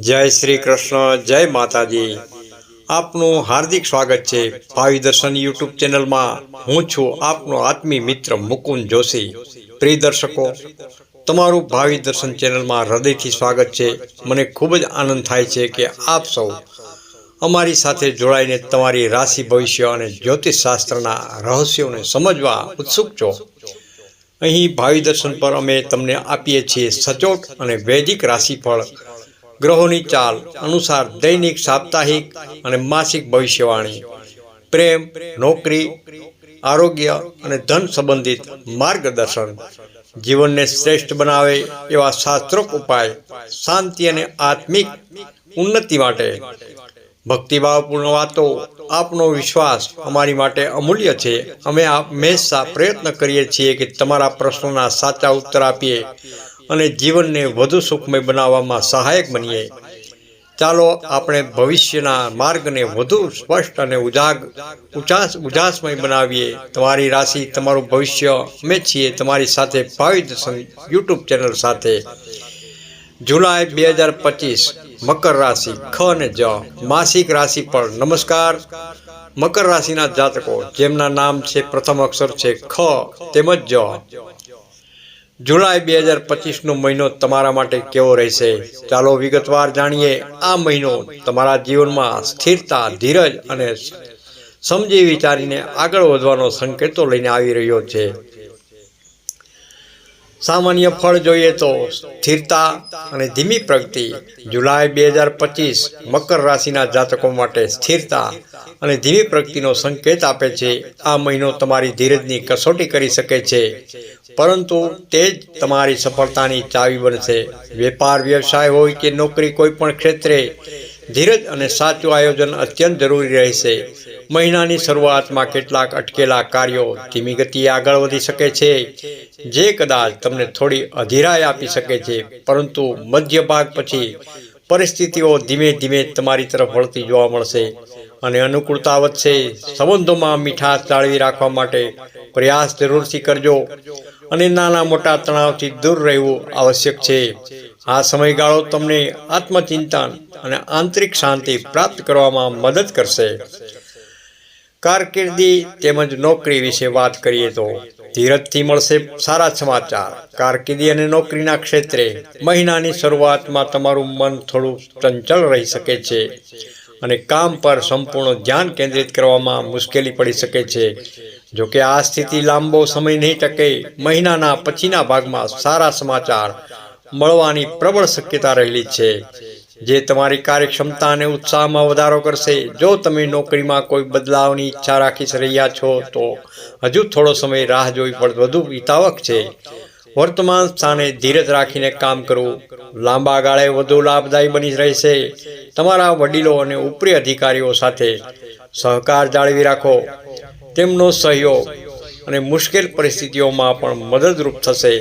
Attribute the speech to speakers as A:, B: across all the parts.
A: જય શ્રી કૃષ્ણ, જય માતાજી. આપનું હાર્દિક સ્વાગત છે ભાવિ દર્શન યુટ્યુબ ચેનલમાં. હું છું આપનો આત્મી મિત્ર મુકુંદ જોશી. પ્રિય દર્શકો, તમારું ભાવિ દર્શન ચેનલમાં હૃદયથી સ્વાગત છે. મને ખૂબ જ આનંદ થાય છે કે આપ સૌ અમારી સાથે જોડાઈને તમારી રાશિ, ભવિષ્ય અને જ્યોતિષ શાસ્ત્રના રહસ્યોને સમજવા ઉત્સુક છો. અહીં ભાવિ દર્શન પર અમે તમને આપીએ છીએ સચોટ અને વૈદિક રાશિફળ ગ્રહોની ચાલ અનુસાર દૈનિક, સાપ્તાહિક અને માસિક ભવિષ્યવાણી. પ્રેમ, નોકરી, આરોગ્ય અને ધન સંબંધિત માર્ગદર્શન. જીવનને શ્રેષ્ઠ બનાવે એવા શાસ્ત્રોક ઉપાય શાંતિ અને આત્મિક ઉન્નતિ માટે. ભક્તિભાવપૂર્ણ વાતો, આપનો વિશ્વાસ અમારી માટે અમૂલ્ય છે. અમે આપ હંમેશા પ્રયત્ન કરીએ છીએ કે તમારા પ્રશ્નોના સાચા ઉત્તર આપીએ. અને જીવનને વધુ સુખમય બનાવવામાં સહાયક બનીએ. ચાલો આપણે ભવિષ્યના માર્ગને વધુ સ્પષ્ટ અને ઉજાગ ઉજાસ ઉજાસમય બનાવીએ. તમારી રાશિ, તમારું ભવિષ્ય, અમે છીએ તમારી સાથે ભાવિ દર્શન યુટ્યુબ ચેનલ સાથે. જુલાઈ બે હજાર પચીસ, મકર રાશિ, ખ અને જ. માસિક રાશિ પર નમસ્કાર. મકર રાશિના જાતકો, જેમના નામ છે પ્રથમ અક્ષર છે ખ, તેમજ જ. જુલાઈ બે હજાર પચીસનો મહિનો તમારા માટે કેવો રહેશે? ચાલો વિગતવાર જાણીએ. આ મહિનો તમારા જીવનમાં સ્થિરતા, ધીરજ અને સમજી વિચારીને આગળ વધવાનો સંકેતો લઈને આવી રહ્યો છે. સામાન્ય ફળ જોઈએ તો સ્થિરતા અને ધીમી પ્રગતિ. જુલાઈ બે હજાર પચીસ મકર રાશિના જાતકો માટે સ્થિરતા અને ધીમી પ્રગતિનો સંકેત આપે છે. આ મહિનો તમારી ધીરજની કસોટી કરી શકે છે. પરંતુ તે જ તમારી સફળતાની ચાવી બનશે. વેપાર વ્યવસાય હોય કે નોકરી કોઈ પણ ક્ષેત્રે ધીરજ અને સાચું આયોજન અત્યંત જરૂરી રહેશે. મહિનાની શરૂઆતમાં કેટલાક અટકેલા કાર્યો ધીમી ગતિએ આગળ વધી શકે છે, જે કદાચ તમને થોડી અધીરાય આપી શકે છે, પરંતુ મધ્ય ભાગ પછી પરિસ્થિતિઓ ધીમે ધીમે તમારી તરફ વળતી જોવા મળશે અને અનુકૂળતા વધશે. સંબંધોમાં મીઠાશ જાળવી રાખવા માટે પ્રયાસ જરૂરથી કરજો. અને નાના મોટા તણાવથી દૂર રહેવું આવશ્યક છે. આ સમયગાળો તમને આત્મચિંતન અને આંતરિક શાંતિ પ્રાપ્ત કરવામાં મદદ કરશે. કારકિર્દી તેમજ નોકરી વિશે વાત કરીએ તો ધીરજથી મળશે સારા સમાચાર. કારકિર્દી અને નોકરીના ક્ષેત્રે મહિનાની શરૂઆતમાં તમારું મન થોડું ચંચળ રહી શકે છે અને કામ પર સંપૂર્ણ ધ્યાન કેન્દ્રિત કરવામાં મુશ્કેલી પડી શકે છે. જોકે આ સ્થિતિ લાંબો સમય નહીં ટકે, મહિનાના પછીના ભાગમાં સારા સમાચાર મળવાની પ્રબળ શક્યતા રહેલી છે. જે તમારી કાર્યક્ષમતા અને ઉત્સાહમાં વધારો કરશે, જો તમે નોકરીમાં કોઈ બદલાવની ઈચ્છા રાખી રહ્યા છો, તો હજુ થોડો સમય રાહ જોવી પણ વધુ વિતાવક છે. વર્તમાન સ્થાને ધીરજ રાખીને કામ કરવું, લાંબા ગાળે વધુ લાભદાયી બની રહેશે. તમારા વડીલો અને ઉપરી અધિકારીઓ સાથે સહકાર જાળવી રાખો. તેમનો સહયોગ અને મુશ્કેલ પરિસ્થિતિઓમાં પણ મદદરૂપ થશે.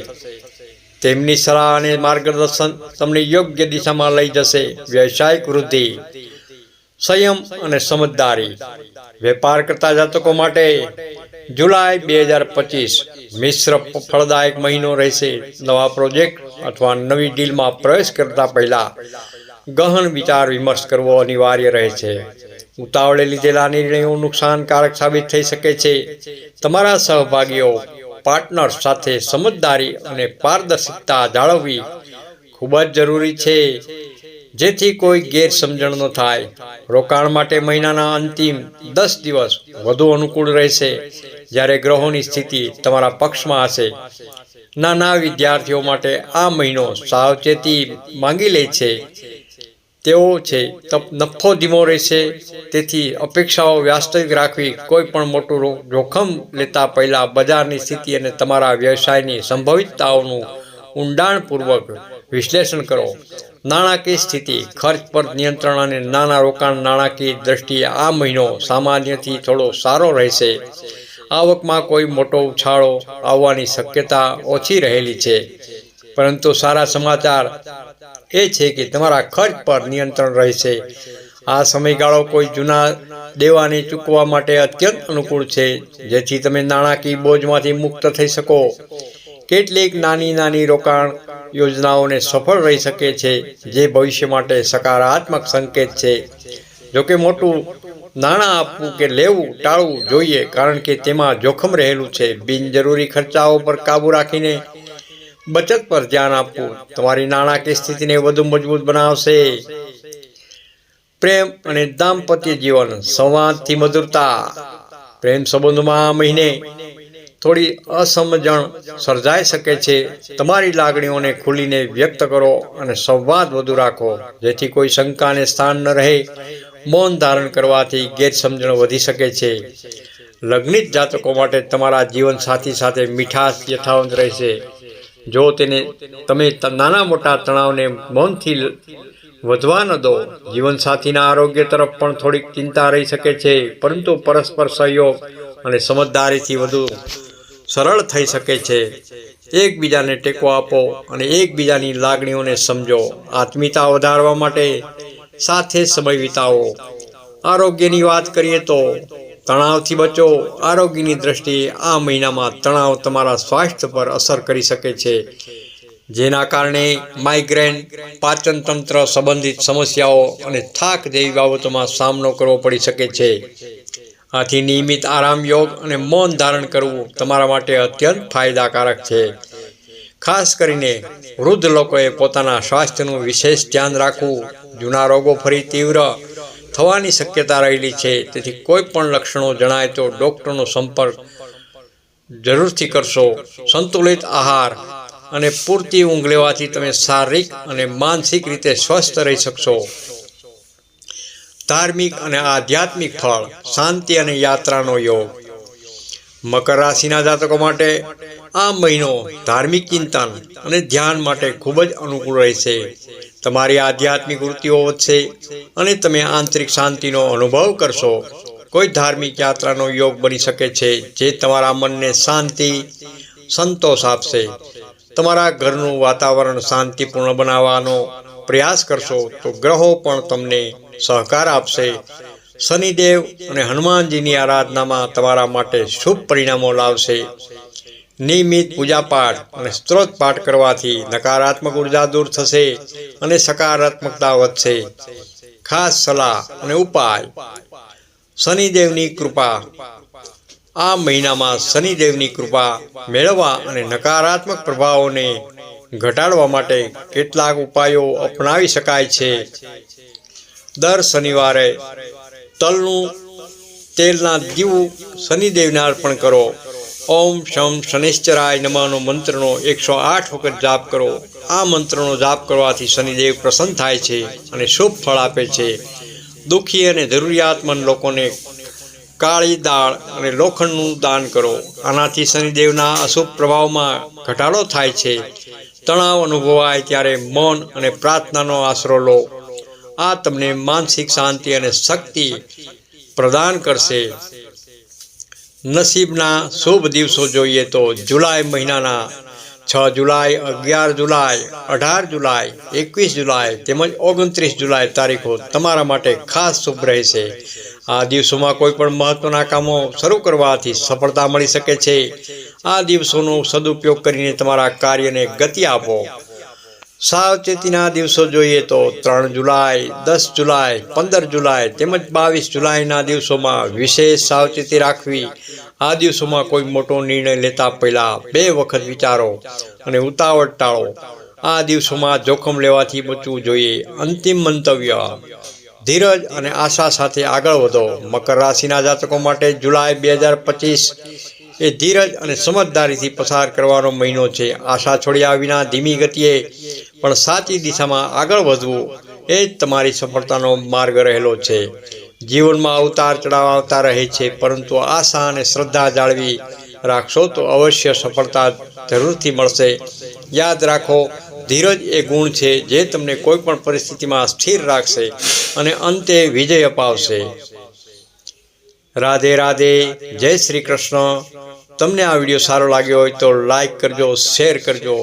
A: તેમની સલાહ અને માર્ગદર્શન તમને યોગ્ય દિશામાં લઈ જશે. વ્યવસાયિક વૃદ્ધિ, સંયમ અને સમજદારી. વેપાર કરતા જાતકો માટે જુલાઈ બે હજાર પચીસ મિશ્ર ફળદાયક મહિનો રહેશે. નવા પ્રોજેક્ટ અથવા નવી ડીલમાં પ્રવેશ કરતા પહેલા ગહન વિચાર વિમર્શ કરવો અનિવાર્ય રહે છે. ઉતાવળે લીધેલા નિર્ણયો નુકસાનકારક સાબિત થઈ શકે છે. તમારા સહભાગીઓ પાર્ટનર સાથે સમજદારી અને પારદર્શિકતા જાળવવી ખૂબ જ જરૂરી છે. જેથી કોઈ ગેરસમજણ ન થાય. રોકાણ માટે મહિનાના અંતિમ દસ દિવસ વધુ અનુકૂળ રહેશે. જ્યારે ગ્રહોની સ્થિતિ તમારા પક્ષમાં હશે. નાના વિદ્યાર્થીઓ માટે આ મહિનો સાવચેતી માંગી લે છે. તેઓ છે નફો ધીમો રહેશે, તેથી અપેક્ષાઓ વાસ્તવિક રાખવી કોઈ પણ મોટું જોખમ લેતા પહેલાં બજારની સ્થિતિ અને તમારા વ્યવસાયની સંભવિતતાઓનું ઊંડાણપૂર્વક વિશ્લેષણ કરો. નાણાકીય સ્થિતિ, ખર્ચ પર નિયંત્રણ અને નાના રોકાણ નાણાકીય દ્રષ્ટિએ આ મહિનો સામાન્યથી થોડો સારો રહેશે. આવકમાં કોઈ મોટો ઉછાળો આવવાની શક્યતા ઓછી રહેલી છે. પરંતુ સારા સમાચાર એ છે કે તમારા ખર્ચ પર નિયંત્રણ રહેશે. આ સમયગાળો કોઈ જૂના દેવાને ચૂકવવા માટે અત્યંત અનુકૂળ છે. જેથી તમે નાણાકીય બોજમાંથી મુક્ત થઈ શકો. કેટલીક નાની નાની રોકાણ યોજનાઓને સફળ રહી શકે છે, જે ભવિષ્ય માટે સકારાત્મક સંકેત છે. જોકે મોટું નાણાં આપવું કે લેવું ટાળવું જોઈએ, કારણ કે તેમાં જોખમ રહેલું છે. બિનજરૂરી ખર્ચાઓ પર કાબૂ રાખીને બચત પર ધ્યાન આપવું. તમારી નાણાકીય સ્થિતિને વધુ મજબૂત બનાવશે. પ્રેમ અને દાંપત્ય જીવન, સંવાદથી મધુરતા. પ્રેમ સંબંધમાં આ મહિને થોડી અસમજણ સર્જાઈ શકે છે. તમારી લાગણીઓને ખુલીને વ્યક્ત કરો અને સંવાદ વધુ રાખો. જેથી કોઈ શંકાને સ્થાન ન રહે. મૌન ધારણ કરવાથી ગેરસમજણ વધી શકે છે. લગ્નિત જાતકો માટે તમારા જીવન સાથી સાથે મીઠાશ યથાવંત રહેશે. જો તેને તમે નાના મોટા તણાવને મૌનથી વધવા ન દો. જીવનસાથીના આરોગ્ય તરફ પણ થોડીક ચિંતા રહી શકે છે, પરંતુ પરસ્પર સહયોગ અને સમજદારીથી વધુ સરળ થઈ શકે છે. એકબીજાને ટેકો આપો અને એકબીજાની લાગણીઓને સમજો. આત્મીયતા વધારવા માટે સાથે સમય વિતાવો. આરોગ્યની વાત કરીએ તો તણાવથી બચો. આરોગ્યની દ્રષ્ટિએ આ મહિનામાં તણાવ તમારા સ્વાસ્થ્ય પર અસર કરી શકે છે. જેના કારણે માઇગ્રેન, પાચનતંત્ર સંબંધિત સમસ્યાઓ અને થાક જેવી બાબતોમાં સામનો કરવો પડી શકે છે. આથી નિયમિત આરામ યોગ અને મૌન ધારણ કરવું તમારા માટે અત્યંત ફાયદાકારક છે. ખાસ કરીને વૃદ્ધ લોકોએ પોતાના સ્વાસ્થ્યનું વિશેષ ધ્યાન રાખવું. જૂના રોગો ફરી તીવ્ર થવાની શક્યતા રહેલી છે. તેથી કોઈ પણ લક્ષણો જણાય તો ડૉક્ટરનો સંપર્ક જરૂરથી કરશો. સંતુલિત આહાર અને પૂરતી ઊંઘ લેવાથી તમે શારીરિક અને માનસિક રીતે સ્વસ્થ રહી શકશો. ધાર્મિક અને આધ્યાત્મિક ફળ, શાંતિ અને યાત્રાનો યોગ. મકર રાશિના જાતકો માટે આ મહિનો ધાર્મિક ચિંતન અને ધ્યાન માટે ખૂબ જ અનુકૂળ રહેશે. તમારી આધ્યાત્મિક વૃત્તિઓ વધશે અને તમે આંતરિક શાંતિનો અનુભવ કરશો. કોઈ ધાર્મિક યાત્રાનો યોગ બની શકે છે જે તમારા મનને શાંતિ, સંતોષ આપશે. તમારા ઘરનું વાતાવરણ શાંતિપૂર્ણ બનાવવાનો પ્રયાસ કરશો તો ગ્રહો પણ તમને સહકાર આપશે. શનિદેવ અને હનુમાનજીની આરાધનામાં તમારા માટે શુભ પરિણામો લાવશે. નિયમિત પૂજાપાઠ અને સ્ત્રોત પાઠ કરવાથી નકારાત્મક ઊર્જા દૂર થશે અને સકારાત્મકતા વધશે. ખાસ સલાહ અને ઉપાય. શનિદેવની કૃપા. આ મહિનામાં શનિદેવની કૃપા મેળવવા અને નકારાત્મક પ્રભાવોને ઘટાડવા માટે કેટલાક ઉપાયો અપનાવી શકાય છે. દર શનિવારે તલનું તેલના દીવું શનિદેવને અર્પણ કરો. ઓમ શમ શનિશ્ચરાય નમાનો મંત્રનો એકસો આઠ વખત જાપ કરો. આ મંત્રનો જાપ કરવાથી શનિદેવ પ્રસન્ન થાય છે અને શુભ ફળ આપે છે. દુઃખી અને જરૂરિયાતમંદ લોકોને કાળી દાળ અને લોખંડનું દાન કરો. આનાથી શનિદેવના અશુભ પ્રભાવમાં ઘટાડો થાય છે. તણાવ અનુભવાય ત્યારે મૌન અને પ્રાર્થનાનો આશરો લો. આ તમને માનસિક શાંતિ અને શક્તિ પ્રદાન કરશે. નસીબના શુભ દિવસો જોઈએ તો જુલાઈ મહિનાના છ જુલાઈ, અગિયાર જુલાઈ, અઢાર જુલાઈ, એકવીસ જુલાઈ તેમજ ઓગણત્રીસ જુલાઈ તારીખો તમારા માટે ખાસ શુભ રહેશે. આ દિવસોમાં કોઈ પણ મહત્વના કામો શરૂ કરવાથી સફળતા મળી શકે છે. આ દિવસોનો સદુપયોગ કરીને તમારા કાર્યને ગતિ આપો. સાવચેતીના દિવસો જોઈએ તો ત્રણ જુલાઈ, દસ જુલાઈ, પંદર જુલાઈ તેમજ બાવીસ જુલાઈના દિવસોમાં વિશેષ સાવચેતી રાખવી. આ દિવસોમાં કોઈ મોટો નિર્ણય લેતા પહેલા બે વખત વિચારો અને ઉતાવળ ટાળો. આ દિવસોમાં જોખમ લેવાથી બચવું જોઈએ. અંતિમ મંતવ્ય, ધીરજ અને આશા સાથે આગળ વધો. મકર રાશિના જાતકો માટે જુલાઈ બે હજાર પચીસ એ ધીરજ અને સમજદારીથી પસાર કરવાનો મહિનો છે. આશા છોડ્યા વિના ધીમી ગતિએ પણ સાચી દિશામાં આગળ વધવું એ જ તમારી સફળતાનો માર્ગ રહેલો છે. જીવનમાં અવતાર ચડાવ આવતા રહે છે, પરંતુ આશા અને શ્રદ્ધા જાળવી રાખશો તો અવશ્ય સફળતા જરૂરથી મળશે. યાદ રાખો, ધીરજ એ ગુણ છે જે તમને કોઈ પણ પરિસ્થિતિમાં સ્થિર રાખશે અને અંતે વિજય અપાવશે. રાધે રાધે, જય શ્રી કૃષ્ણ. તમને આ વીડિયો સારો લાગ્યો હોય તો લાઈક કરજો શેર કરજો.